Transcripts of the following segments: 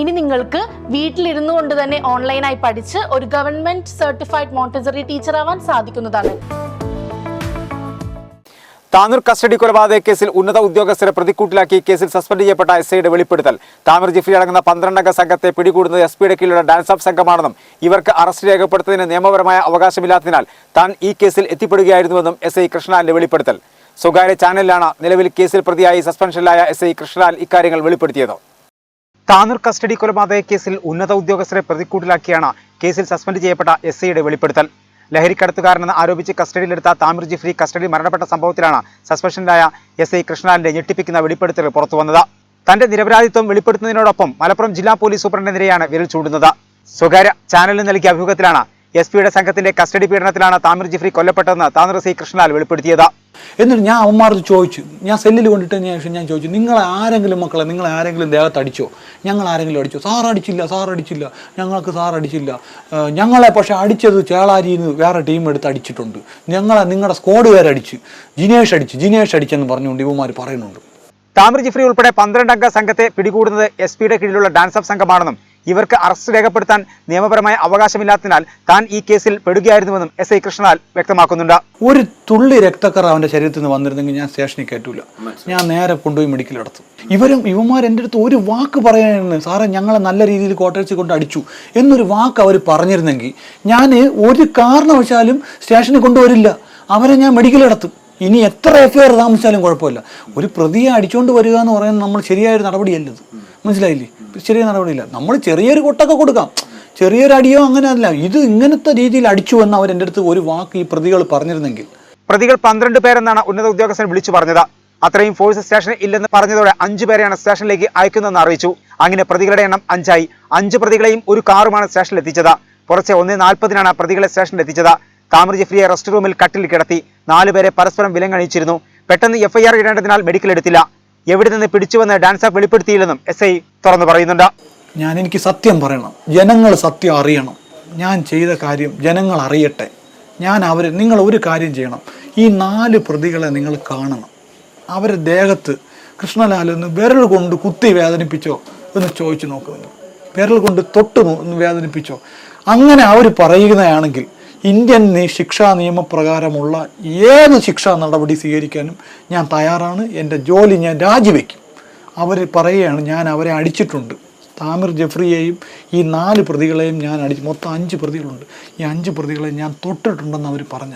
ഇനി നിങ്ങൾക്ക് വീട്ടിലിരുന്നു കൊണ്ട് തന്നെ ഓൺലൈനായി പഠിച്ച് ഒരു ഗവൺമെന്റ് സർട്ടിഫൈഡ് മോണ്ടിസറി ടീച്ചർ ആവാൻ സാധിക്കുന്നതാണ്. താനൂർ കസ്റ്റഡി കൊലപാതക കേസിൽ ഉന്നത ഉദ്യോഗസ്ഥരെ പ്രതിക്കൂട്ടിലാക്കി കേസിൽ സസ്പെൻഡ് ചെയ്യപ്പെട്ട എസ് ഐയുടെ വെളിപ്പെടുത്തൽ. താനൂർ ജിഫ്രി അടങ്ങുന്ന പന്ത്രണ്ടംഗ സംഘത്തെ പിടികൂടുന്നത് എസ് പിയുടെ കീഴിലുള്ള ഡാൻസ് ഓഫ് സംഘമാണെന്നും ഇവർക്ക് അറസ്റ്റ് രേഖപ്പെടുത്തുന്നതിന് നിയമപരമായ അവകാശമില്ലാത്തതിനാൽ താൻ ഈ കേസിൽ എത്തിപ്പെടുകയായിരുന്നുവെന്നും എസ് ഐ കൃഷ്ണാലിന്റെ വെളിപ്പെടുത്തൽ. സ്വകാര്യ ചാനലിലാണ് നിലവിൽ കേസിൽ പ്രതിയായി സസ്പെൻഷനിലായ എസ് ഐ കൃഷ്ണലാൽ ഇക്കാര്യങ്ങൾ വെളിപ്പെടുത്തിയത്. താനൂർ കസ്റ്റഡി കൊലപാതക കേസിൽ ഉന്നത ഉദ്യോഗസ്ഥരെ പ്രതിക്കൂട്ടിലാക്കിയാണ് കേസിൽ സസ്പെൻഡ് ചെയ്യപ്പെട്ട എസ് ഐയുടെ വെളിപ്പെടുത്തൽ. ലഹരിക്കടത്തുകാരനെന്ന് ആരോപിച്ച് കസ്റ്റഡിയിലെടുത്ത താമിർ ജിഫ്രി കസ്റ്റഡി മരണപ്പെട്ട സംഭവത്തിലാണ് സസ്പെൻഷനിലായ എസ് ഐ കൃഷ്ണലാലിന്റെ ഞെട്ടിപ്പിക്കുന്ന വെളിപ്പെടുത്തൽ പുറത്തുവന്നത് തന്റെ നിരപരാധിത്വം വെളിപ്പെടുത്തുന്നതിനോടൊപ്പം മലപ്പുറം ജില്ലാ പോലീസ് സൂപ്രണ്ടിനെതിരെയാണ് വിരൽ ചൂണ്ടുന്നത്. സ്വകാര്യ ചാനലിന് നൽകിയ അഭിമുഖത്തിലാണ് എസ് പിയുടെ സംഘത്തിന്റെ കസ്റ്റഡി പീഡനത്തിലാണ് താമിർ ജിഫ്രി കൊല്ലപ്പെട്ടതെന്ന് താമിർ സി കൃഷ്ണലാൽ വെളിപ്പെടുത്തിയത്. എന്നിട്ട് ഞാൻ അവന്മാർക്ക് ചോദിച്ചു. ഞാൻ സെല്ലിൽ കൊണ്ടിട്ട് ശേഷം ഞാൻ ചോദിച്ചു നിങ്ങൾ ആരെങ്കിലും മക്കളെ നിങ്ങൾ ആരെങ്കിലും ദേഹത്ത് അടിച്ചോ? ഞങ്ങൾ ആരെങ്കിലും അടിച്ചോ? സാർ അടിച്ചില്ല സാർ അടിച്ചില്ല. ഞങ്ങൾക്ക് സാർ അടിച്ചില്ല. ഞങ്ങളെ പക്ഷെ അടിച്ചത് ചേളാരിയിൽ നിന്ന് വേറെ ടീം എടുത്ത് അടിച്ചിട്ടുണ്ട്. ഞങ്ങളെ നിങ്ങളുടെ സ്ക്വാഡ് പേരടിച്ച് ജിനേഷ് അടിച്ച് ജിനേഷ് അടിച്ചെന്ന് പറഞ്ഞുകൊണ്ട് ഇവന്മാർ പറയുന്നുണ്ട്. താമിർ ജിഫ്രി ഉൾപ്പെടെ പന്ത്രണ്ടംഗ സംഘത്തെ പിടികൂടുന്നത് എസ് പിയുടെ കീഴിലുള്ള ഡാൻസ് അപ്പ് സംഘമാണെന്നും ഇവർക്ക് അറസ്റ്റ് രേഖപ്പെടുത്താൻ നിയമപരമായ അവകാശമില്ലാത്തതിനാൽ താൻ ഈ കേസിൽ പെടുകയായിരുന്നുവെന്നും എസ് ഐ കൃഷ്ണലാൽ വ്യക്തമാക്കുന്നുണ്ട്. ഒരു തുള്ളി രക്തക്കറ അവന്റെ ശരീരത്തിൽ നിന്ന് വന്നിരുന്നെങ്കിൽ ഞാൻ സ്റ്റേഷനിൽ കയറ്റൂല. ഞാൻ നേരെ കൊണ്ടുപോയി മെഡിക്കൽ നടത്തും. ഇവരും ഇവന്മാർ എന്റെ അടുത്ത് ഒരു വാക്ക് പറയാനായിരുന്നു സാറേ ഞങ്ങളെ നല്ല രീതിയിൽ കോട്ടേഴ്സിൽ കൊണ്ട് അടിച്ചു എന്നൊരു വാക്ക് അവർ പറഞ്ഞിരുന്നെങ്കിൽ ഞാൻ ഒരു കാരണവശാലും സ്റ്റേഷനിൽ കൊണ്ടുവരില്ല. അവരെ ഞാൻ മെഡിക്കൽ നടത്തും. ഇനി എത്ര എഫ് ഐ ആർ താമസിച്ചാലും കുഴപ്പമില്ല. ഒരു പ്രതിയെ അടിച്ചുകൊണ്ട് വരിക എന്ന് പറയുന്നത് നമ്മൾ ശരിയായൊരു നടപടിയല്ലത്. മനസ്സിലായില്ലേ? ചെറിയ നടപടിയില്ല. നമ്മൾ ചെറിയൊരു കൊട്ടൊക്കെ കൊടുക്കാം. ചെറിയൊരു അടിയോ അങ്ങനെ അല്ല ഇത് ഇങ്ങനത്തെ രീതിയിൽ അടിച്ചു എന്ന് അവർ എന്റെ അടുത്ത് ഒരു വാക്ക് ഈ പ്രതികൾ പറഞ്ഞിരുന്നെങ്കിൽ. പ്രതികൾ പന്ത്രണ്ട് പേരെന്നാണ് ഉന്നത ഉദ്യോഗസ്ഥൻ വിളിച്ചു പറഞ്ഞത്. അത്രയും ഫോഴ്സ് സ്റ്റേഷനിൽ ഇല്ലെന്ന് പറഞ്ഞതോടെ അഞ്ചു പേരെയാണ് സ്റ്റേഷനിലേക്ക് അയക്കുന്നതെന്ന് അറിയിച്ചു. അങ്ങനെ പ്രതികളുടെ എണ്ണം അഞ്ചായി. അഞ്ച് പ്രതികളെയും ഒരു കാറുമാണ് സ്റ്റേഷനിൽ എത്തിച്ചത് പുറച്ചെ ഒന്ന് നാൽപ്പതിനാണ് പ്രതികളെ സ്റ്റേഷനിൽ എത്തിച്ചത് താമര ജിഫ്രിയെ റെസ്റ്റ് റൂമിൽ കട്ടിൽ കിടത്തി. നാലുപേരെ പരസ്പരം വിലങ്ങണിച്ചിരുന്നു. പെട്ടെന്ന് എഫ്ഐആർ ഇടേണ്ടതിനാൽ മെഡിക്കൽ എടുത്തില്ല. എവിടെ നിന്ന് പിടിച്ചുവെന്ന് ഡാൻസ് ആപ്പ് വെളിപ്പെടുത്തിയില്ലെന്നും എസ് ഐ തുറന്നു പറയുന്നുണ്ട്. ഞാൻ എനിക്ക് സത്യം പറയണം. ജനങ്ങൾ സത്യം അറിയണം. ഞാൻ ചെയ്ത കാര്യം ജനങ്ങൾ അറിയട്ടെ. ഞാൻ അവർ നിങ്ങൾ ഒരു കാര്യം ചെയ്യണം. ഈ നാല് പ്രതികളെ നിങ്ങൾ കാണണം. അവരെ ദേഹത്ത് കൃഷ്ണലാൽ ഒന്ന് വിരൽ കൊണ്ട് കുത്തി വേദനിപ്പിച്ചോ എന്ന് ചോദിച്ചു നോക്കുന്നു വിരൽ കൊണ്ട് തൊട്ട് വേദനിപ്പിച്ചോ. അങ്ങനെ അവർ പറയുന്നതാണെങ്കിൽ ഇന്ത്യൻ ശിക്ഷാ നിയമപ്രകാരമുള്ള ഏത് ശിക്ഷാ നടപടി സ്വീകരിക്കാനും ഞാൻ തയ്യാറാണ്. എന്റെ ജോലി ഞാൻ രാജിവെക്കും. അവർ പറയുകയാണ് ഞാൻ അവരെ അടിച്ചിട്ടുണ്ട്. താമിർ ജഫ്രിയെയും ഈ നാല് പ്രതികളെയും ഞാൻ അടിച്ചു മൊത്തം അഞ്ച് പ്രതികളുണ്ട്. ഈ അഞ്ച് പ്രതികളെ ഞാൻ തൊട്ടിട്ടുണ്ടെന്ന് അവർ പറഞ്ഞ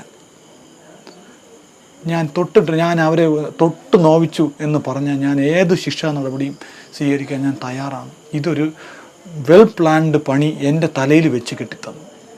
ഞാൻ തൊട്ടിട്ട് ഞാൻ അവരെ തൊട്ട് നോവിച്ചു എന്ന് പറഞ്ഞാൽ ഞാൻ ഏത് ശിക്ഷാ നടപടിയും സ്വീകരിക്കാൻ ഞാൻ തയ്യാറാണ്. ഇതൊരു വെൽ പ്ലാൻഡ് പണി എന്റെ തലയിൽ വെച്ച് കെട്ടിത്തന്നു.